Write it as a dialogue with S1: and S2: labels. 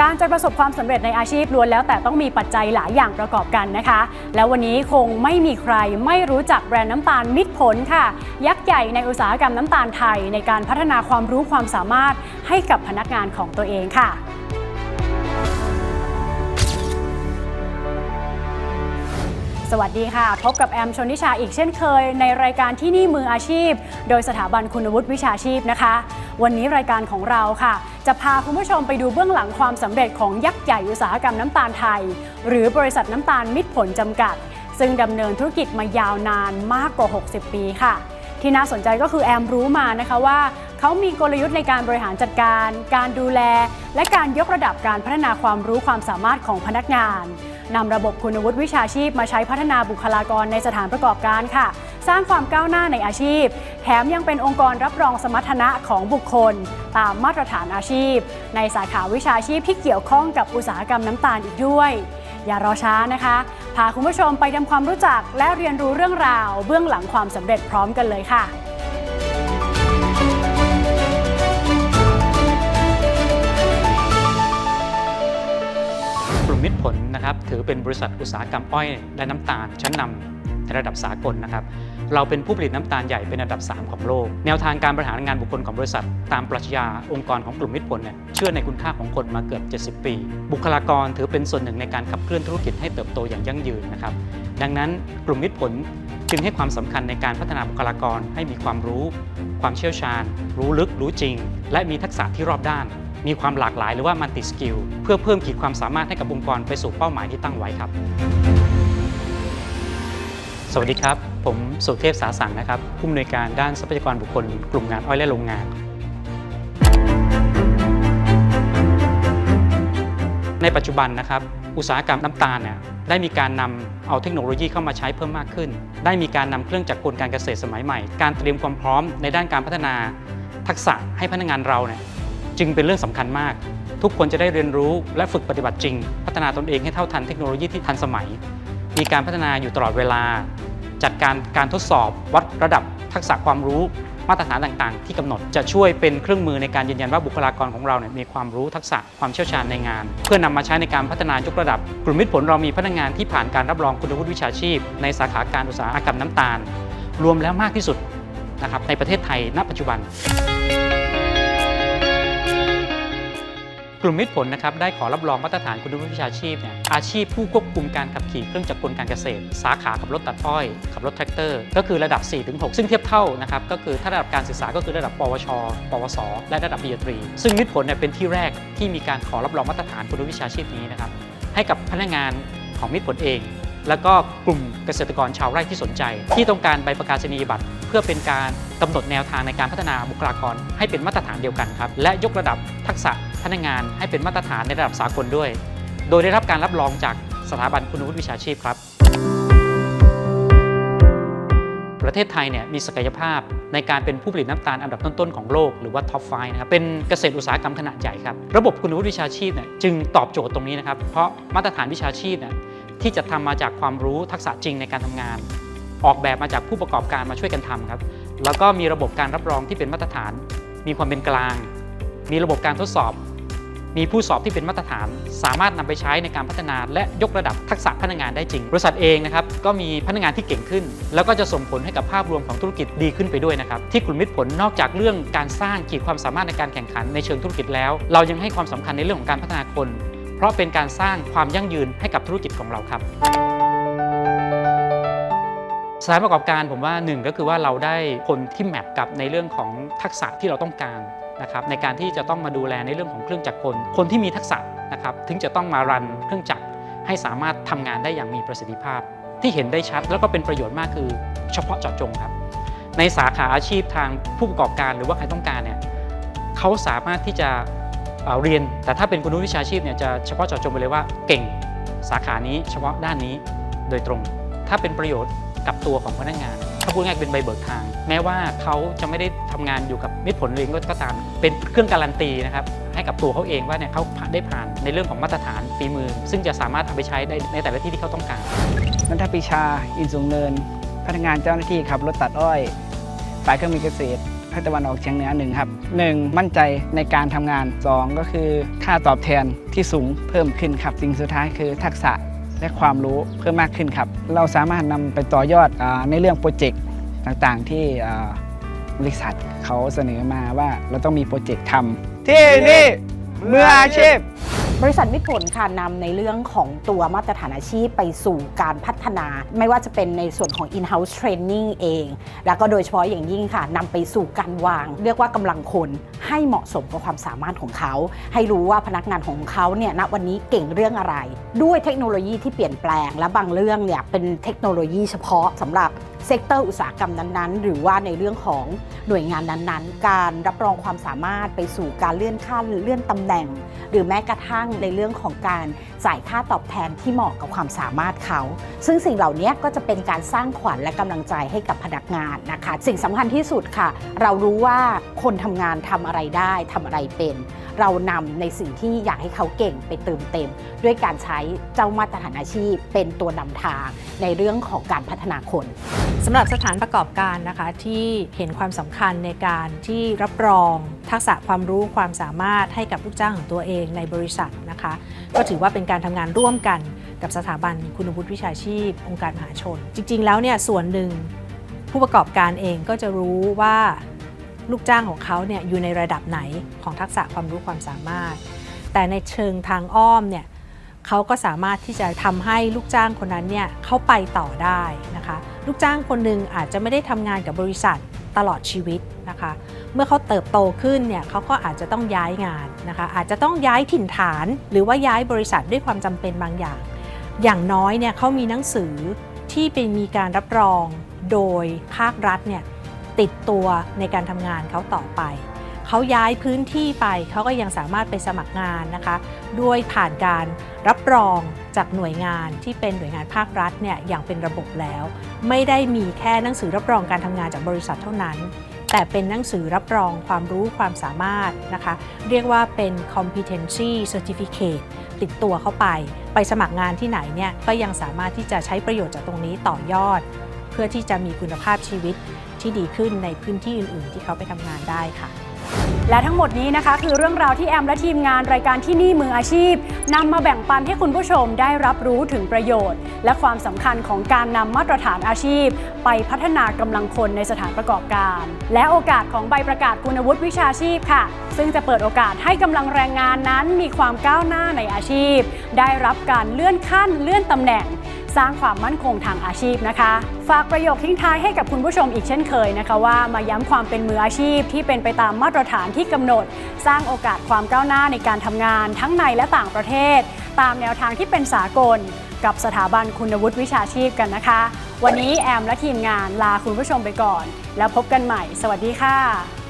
S1: การจะประสบความสำเร็จในอาชีพล้วนแล้วแต่ต้องมีปัจจัยหลายอย่างประกอบกันนะคะ แล้ววันนี้คงไม่มีใครไม่รู้จักแบรนด์น้ำตาลมิตรผลค่ะ ยักษ์ใหญ่ในอุตสาหกรรมน้ำตาลไทย ในการพัฒนาความรู้ความสามารถให้กับพนักงานของตัวเองค่ะ สวัสดีค่ะ พบกับแอมชนิชาอีกเช่นเคย ในรายการที่นี่มืออาชีพ โดยสถาบันคุณวุฒิวิชาชีพนะคะ วันนี้รายการของเราค่ะ จะพาคุณผู้ชมไปดูเบื้องหลังความสำเร็จของยักษ์ใหญ่อุตสาหกรรมน้ำตาลไทย หรือบริษัทน้ำตาลมิตรผลจำกัด ซึ่งดำเนินธุรกิจมายาวนานมากกว่า 60 ปีค่ะ ที่น่าสนใจก็คือแอมรู้มานะคะว่าเขามีกลยุทธ์ในการบริหารจัดการ การดูแล และการยกระดับการพัฒนาความรู้ความสามารถของพนักงาน นำระบบคุณวุฒิวิชาชีพมาใช้พัฒนาบุคลากรในสถานประกอบการค่ะ สร้างความก้าวหน้าในอาชีพ แถมยังเป็นองค์กรรับรองสมรรถนะของบุคคล ตามมาตรฐานอาชีพ ในสาขาวิชาชีพที่เกี่ยวข้องกับอุตสาหกรรมน้ำตาลอีกด้วย อย่ารอช้านะคะ พาคุณผู้ชมไปทำความรู้จักและเรียนรู้เรื่องราว เบื้องหลังความสำเร็จพร้อมกันเลยค่ะ
S2: กลุ่มมิตรผล นะครับถือเป็นบริษัทอุตสาหกรรมอ้อยและน้ำตาลชั้นนำในระดับสากลนะครับ เราเป็นผู้ผลิตน้ำตาลใหญ่เป็นอันดับ 3 ของโลก แนวทางการบริหารงานบุคคลของบริษัท ตามปรัชญาองค์กรของกลุ่มมิตรผลเนี่ยเชื่อในคุณค่าของคนมาเกือบ 70 ปี บุคลากรถือเป็นส่วนหนึ่งในการขับเคลื่อนธุรกิจให้เติบโตอย่างยั่งยืนนะครับ ดังนั้นกลุ่มมิตรผลจึงให้ความสำคัญในการพัฒนาบุคลากรให้มีความรู้ ความเชี่ยวชาญ รู้ลึกรู้จริง และมีทักษะที่รอบด้าน มีความหลากหลายหรือว่ามัลติสกิลเพื่อเพิ่มขีดความสามารถให้กับองค์กรไปสู่เป้าหมายที่ตั้งไว้ครับ สวัสดีครับ ผมสุเทพสาสังนะครับผู้อำนวยการด้านทรัพยากรบุคคล กลุ่มงานอ้อยและโรงงานในปัจจุบันนะครับอุตสาหกรรมน้ำตาลเนี่ยได้มีการนำเอาเทคโนโลยีเข้ามาใช้เพิ่มมากขึ้น ได้มีการนำเครื่องจักรกลการเกษตรสมัยใหม่ การเตรียมความพร้อมในด้านการพัฒนาทักษะให้พนักงานเราเนี่ย จึงเป็นเรื่องสำคัญมาก ทุกคนจะได้เรียนรู้และฝึกปฏิบัติจริง พัฒนาตนเองให้เท่าทันเทคโนโลยีที่ทันสมัย มีการพัฒนาอยู่ตลอดเวลา จัดการการทดสอบ วัดระดับทักษะความรู้มาตรฐานต่างๆ ที่กำหนดจะช่วยเป็นเครื่องมือในการยืนยันว่าบุคลากรของเราเนี่ยมีความรู้ทักษะความเชี่ยวชาญในงาน เพื่อนำมาใช้ในการพัฒนายกระดับ กลุ่มมิตรผลเรามีพนักงานที่ผ่านการรับรองคุณวุฒิวิชาชีพ ในสาขาการอุตสาหกรรมน้ำตาล รวมแล้วมากที่สุดนะครับในประเทศไทยณปัจจุบัน กลุ่มมิตรผลนะครับได้ขอรับรองมาตรฐานคุณวุฒิวิชาชีพเนี่ยอาชีพผู้ควบคุมการขับขี่เครื่องจักรกลการเกษตร สาขาขับรถตัดอ้อยขับรถแทรกเตอร์ ก็คือระดับ 4-6 ซึ่งเทียบเท่านะครับก็คือถ้าระดับการศึกษาก็คือระดับ ปวช ปวส และระดับปริญญาตรี ซึ่งมิตรผลเนี่ยเป็นที่แรกที่มีการขอรับรองมาตรฐานคุณวุฒิวิชาชีพนี้นะครับให้กับพนักงานของมิตรผลเอง แล้วก็กลุ่มเกษตรกรชาวไร่ที่สนใจ ที่ต้องการใบประกาศนียบัตร เพื่อเป็นการกำหนดแนวทางในการพัฒนาบุคลากรให้เป็นมาตรฐานเดียวกันครับและยกระดับทักษะ พนักงานให้เป็นมาตรฐานในระดับสากลด้วย โดยได้รับการรับรองจากสถาบันคุณวุฒิวิชาชีพครับ ประเทศไทยเนี่ยมีศักยภาพในการเป็นผู้ผลิตน้ำตาลอันดับต้นๆของโลกหรือว่าท็อปไฟนะครับเป็นเกษตรอุตสาหกรรมขนาดใหญ่ครับ ระบบคุณวุฒิวิชาชีพเนี่ยจึงตอบโจทย์ตรงนี้นะครับ เพราะมาตรฐานวิชาชีพเนี่ยที่จะทำมาจากความรู้ทักษะจริงในการทำงาน ออกแบบมาจากผู้ประกอบการมาช่วยกันทำครับ แล้วก็มีระบบการรับรองที่เป็นมาตรฐาน มีความเป็นกลาง มีระบบการทดสอบ มีผู้สอบที่เป็นมาตรฐาน สามารถนำไปใช้ในการพัฒนา และยกระดับทักษะพนักงานได้จริง บริษัทเองนะครับก็มีพนักงานที่เก่งขึ้น แล้วก็จะส่งผลให้กับภาพรวมของธุรกิจดีขึ้นไปด้วยนะครับที่กลุ่มมิตรผลนอกจากเรื่องการสร้างขีดความสามารถในการแข่งขันในเชิงธุรกิจแล้ว เรายังให้ความสำคัญในเรื่องของการพัฒนาคน เพราะเป็นการสร้างความยั่งยืนให้กับธุรกิจของเราครับสานประกอบการผมว่าหนึ่งก็คือว่าเราได้คนที่แมทกับในเรื่องของทักษะที่เราต้องการ นะครับในการที่จะต้องมาดูแลในเรื่องของเครื่องจักรกล คนที่มีทักษะนะครับถึงจะต้องมารันเครื่องจักรให้สามารถทำงานได้อย่างมีประสิทธิภาพ ที่เห็นได้ชัดแล้วก็เป็นประโยชน์มากคือเฉพาะเจาะจงครับ ในสาขาอาชีพทางผู้ประกอบการหรือว่าใครต้องการเนี่ยเขาสามารถที่จะเเรียน แต่ถ้าเป็นคุณวุฒิวิชาชีพเนี่ยจะเฉพาะเจาะจงไปเลยว่าเก่งสาขานี้เฉพาะด้านนี้โดยตรง ถ้าเป็นประโยชน์กับตัวของพนักงานถ้าพูดง่ายเป็นใบเบิกทาง แม้ว่าเขาจะไม่ได้ทำงานอยู่กับ มิตรผลเองก็ตาม เป็นเครื่องการันตีนะครับให้กับตัวเขาเองว่าเนี่ยเขาได้ผ่านในเรื่องของมาตรฐานฝีมือ ซึ่งจะสามารถเอาไปใช้ได้ในแต่ละที่ที่เขาต้องการ
S3: นันทปรีชา อินสูงเนิน พนักงานเจ้าหน้าที่ขับรถตัดอ้อยฝ่ายเครื่องมือเกษตรภาคตะวันออกเฉียงเหนือหนึ่งครับหนึ่งมั่นใจในการทำงานสองก็คือค่าตอบแทนที่สูงเพิ่มขึ้นครับ สิ่งสุดท้ายคือทักษะและความรู้เพิ่มมากขึ้นครับ เราสามารถนำไปต่อยอดอในเรื่องโปรเจกต์ต่างๆที่ บริษัทเขาเสนอมาว่าเราต้องมีโปรเจกต์ทำที่นี่มืออาชีพ
S4: บริษัทมิตรผลค่ะนำในเรื่องของตัวมาตรฐานอาชีพไปสู่การพัฒนา ไม่ว่าจะเป็นในส่วนของ in-house training เอง แล้วก็โดยเฉพาะอย่างยิ่งค่ะนำไปสู่การวาง เรียกว่ากำลังคนให้เหมาะสมกับความสามารถของเขา ให้รู้ว่าพนักงานของเขาเนี่ยณวันนี้เก่งเรื่องอะไร ด้วยเทคโนโลยีที่เปลี่ยนแปลง และบางเรื่องเนี่ยเป็นเทคโนโลยีเฉพาะสำหรับ เซกเตอร์อุตสาหกรรมนั้นๆ หรือว่าในเรื่องของหน่วยงานนั้นๆ การรับรองความสามารถไปสู่การเลื่อนขั้นเลื่อนตำแหน่ง หรือแม้กระทั่งในเรื่องของการจ่ายค่าตอบแทนที่เหมาะกับความสามารถเขา ซึ่งสิ่งเหล่านี้ก็จะเป็นการสร้างขวัญและกำลังใจให้กับพนักงานนะคะ สิ่งสำคัญที่สุดค่ะ เรารู้ว่าคนทำงานทำอะไรได้ทำอะไรเป็น เรานำในสิ่งที่อยากให้เขาเก่งไปเติมเต็ม ด้วยการใช้เจ้ามาตรฐานอาชีพ เป็นตัวนำทางในเรื่องของการพัฒนาคน
S5: สำหรับสถานประกอบการนะคะที่เห็นความสำคัญในการที่รับรองทักษะความรู้ความสามารถให้กับลูกจ้างของตัวเองในบริษัทนะคะ ก็ถือว่าเป็นการทำงานร่วมกันกับสถาบันคุณวุฒิวิชาชีพ องค์การมหาชน จริง ๆ แล้วเนี่ยส่วนหนึ่งผู้ประกอบการเองก็จะรู้ว่า ลูกจ้างของเขาเนี่ยอยู่ในระดับไหนของทักษะความรู้ความสามารถ แต่ในเชิงทางอ้อมเนี่ยเขาก็สามารถที่จะทำให้ลูกจ้างคนนั้นเนี่ยเขาไปต่อได้นะคะ ลูกจ้างคนหนึ่งอาจจะไม่ได้ทำงานกับบริษัทตลอดชีวิตนะคะ เมื่อเขาเติบโตขึ้นเนี่ยเขาก็อาจจะต้องย้ายงานนะคะ อาจจะต้องย้ายถิ่นฐาน หรือว่าย้ายบริษัทด้วยความจำเป็นบางอย่าง อย่างน้อยเนี่ยเขามีหนังสือที่เป็นมีการรับรองโดยภาครัฐเนี่ย ติดตัวในการทำงานเขาต่อไป เขาย้ายพื้นที่ไปเขาก็ยังสามารถไปสมัครงานนะคะ ด้วยผ่านการรับรองจากหน่วยงานที่เป็นหน่วยงานภาครัฐเนี่ยอย่างเป็นระบบแล้ว ไม่ได้มีแค่หนังสือรับรองการทำงานจากบริษัทเท่านั้น แต่เป็นหนังสือรับรองความรู้ความสามารถนะคะ เรียกว่าเป็น competency certificate ติดตัวเข้าไป ไปสมัครงานที่ไหนเนี่ยก็ยังสามารถที่จะใช้ประโยชน์จากตรงนี้ต่อยอด เพื่อที่จะมีคุณภาพชีวิตที่ดีขึ้นในพื้นที่อื่น ๆ ที่เขาไปทำงานได้ค่ะ
S1: และทั้งหมดนี้นะคะ คือเรื่องราวที่แอมและทีมงานรายการที่นี่มืออาชีพนำมาแบ่งปันให้คุณผู้ชมได้รับรู้ถึงประโยชน์ และความสำคัญของการนำมาตรฐานอาชีพ ไปพัฒนากำลังคนในสถานประกอบการ และโอกาสของใบประกาศคุณวุฒิวิชาชีพค่ะ ซึ่งจะเปิดโอกาสให้กำลังแรงงานนั้น มีความก้าวหน้าในอาชีพ ได้รับการเลื่อนขั้นเลื่อนตำแหน่ง สร้างความมั่นคงทางอาชีพนะคะ ฝากประโยคทิ้งท้ายให้กับคุณผู้ชมอีกเช่นเคยนะคะว่ามาย้ำความเป็นมืออาชีพที่เป็นไปตามมาตรฐานที่กำหนด สร้างโอกาสความก้าวหน้าในการทำงาน ทั้งในและต่างประเทศ ตามแนวทางที่เป็นสากล กับสถาบันคุณวุฒิวิชาชีพกันนะคะ วันนี้แอมและทีมงานลาคุณผู้ชมไปก่อน แล้วพบกันใหม่ สวัสดีค่ะ